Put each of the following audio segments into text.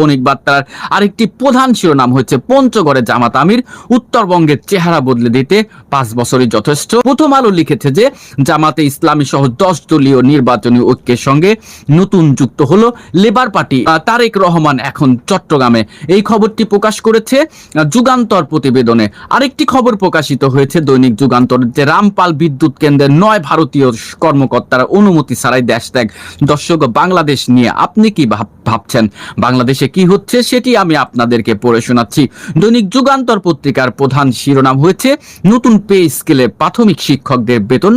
বণিক বার্তার আরেকটি প্রধান শিরোনাম হচ্ছে পঞ্চগড়ে জামাত আমির উত্তরবঙ্গের চেহারা বদলে দিতে পাঁচ বছরই যথেষ্ট। প্রথম আলো লিখেছে যে, জামাতে ইসলামী সহ দশ দলীয় নির্বাচনী ঐক্যের সঙ্গে নতুন যুক্ত হলো লেবার পার্টি। তারেক রহমান এখন চট্টগ্রামে। এই খবরটি প্রকাশ করেছে যুগান্তর প্রতিবেদনে। আরেকটি খবর প্রকাশিত হয়েছে, দৈনিক যুগান্তর, যে রামপাল বিদ্যুৎ কেন্দ্রের নয় ভারতীয় কর্মকর্তারা অনুমতি ছাড়াই দেশ ত্যাগ। দর্শক, বাংলাদেশ নিয়ে আপনি কি ভাব- ভাবছেন? বাংলাদেশে কি হচ্ছে সেটি আমি আপনাদেরকে পড়ে শোনাচ্ছি। দৈনিক যুগান্তর পত্রিকার প্রধান শিরোনাম হয়েছে, নতুন পে স্কেলে প্রাথমিক শিক্ষকদের বেতন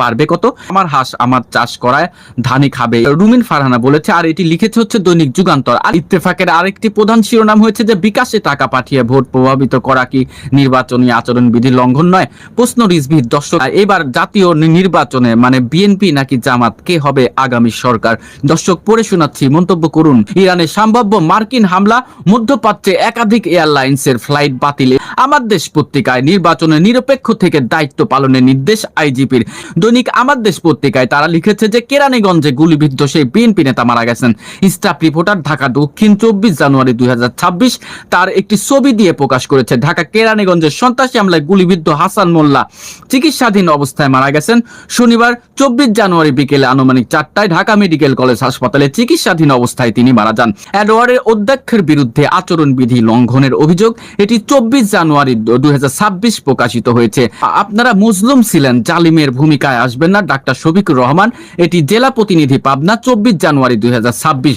বাড়বে কত? আমার হাঁস আমার চাষ করায় ধানি খাবে। রুমিন ফারহানা বলেছে, আর এটি লিখেছে হচ্ছে দৈনিক যুগান্তর। আর ইত্তেফাকের আরেকটি প্রধান শিরোনাম হয়েছে যে, বিকাশে টাকা পাঠিয়ে ভোট প্রভাবিত করা কি নির্বাচনী আচরণ বিধি লঙ্ঘন নয়? প্রশ্ন রিজভির দর্শক এবার জাতীয় নির্বাচনে মানে বিএনপি নাকি জামাত কে হবে আগামী সরকার? দর্শক, পড়ে শোনাচ্ছি, মন্তব্য করুন। ইরানে সম্ভাব্য মার্কিন হামলা মধ্যপ্রাচ্যে একাধিক এয়ারলাইন্সের ফ্লাইট বাতিলে। আমার দেশ পত্রিকায় নির্বাচনে নিরপেক্ষ থেকে দায়িত্ব পালনের নির্দেশ আইজিপির। দৈনিক আমার দেশ পত্রিকায় তারা লিখেছে যে কেরানীগঞ্জে গুলিবিদ্ধ সেই বিএনপি নেতা মারা গেছেন। স্টাফ রিপোর্টার ঢাকা দক্ষিণ চব্বিশ জানুয়ারি দুই তার একটি ছবি দিয়ে প্রকাশ করেছে। ঢাকা কেরানীগঞ্জের সন্ত্রাসী হামলায় গুলিবিদ্ধ হাসান মোল্লা চিকিৎসাধীন অবস্থায় মারা গেছেন। শনিবার চব্বিশ জানুয়ারি বিকেলে আনুমানিক চারটায় ঢাকা মেডিকেল কলেজ হাসপাতালে চিকিৎসাধীন অবস্থায় তিনি মারা যান। অ্যাডওয়ার্ডের অধ্যক্ষের বিরুদ্ধে আচরণবিধি লঙ্ঘনের অভিযোগ। এটি চব্বিশ জানুয়ারি দুই প্রকাশিত হয়েছে। আপনারা মুসলিম ছিলেন, জালিমের ভূমিকায় আসবেন না। ডাক্তার শফিকুর রহমান, এটি জেলা প্রতিনিধি পাবনা, চব্বিশ জানুয়ারি দুই হাজার ছাব্বিশ।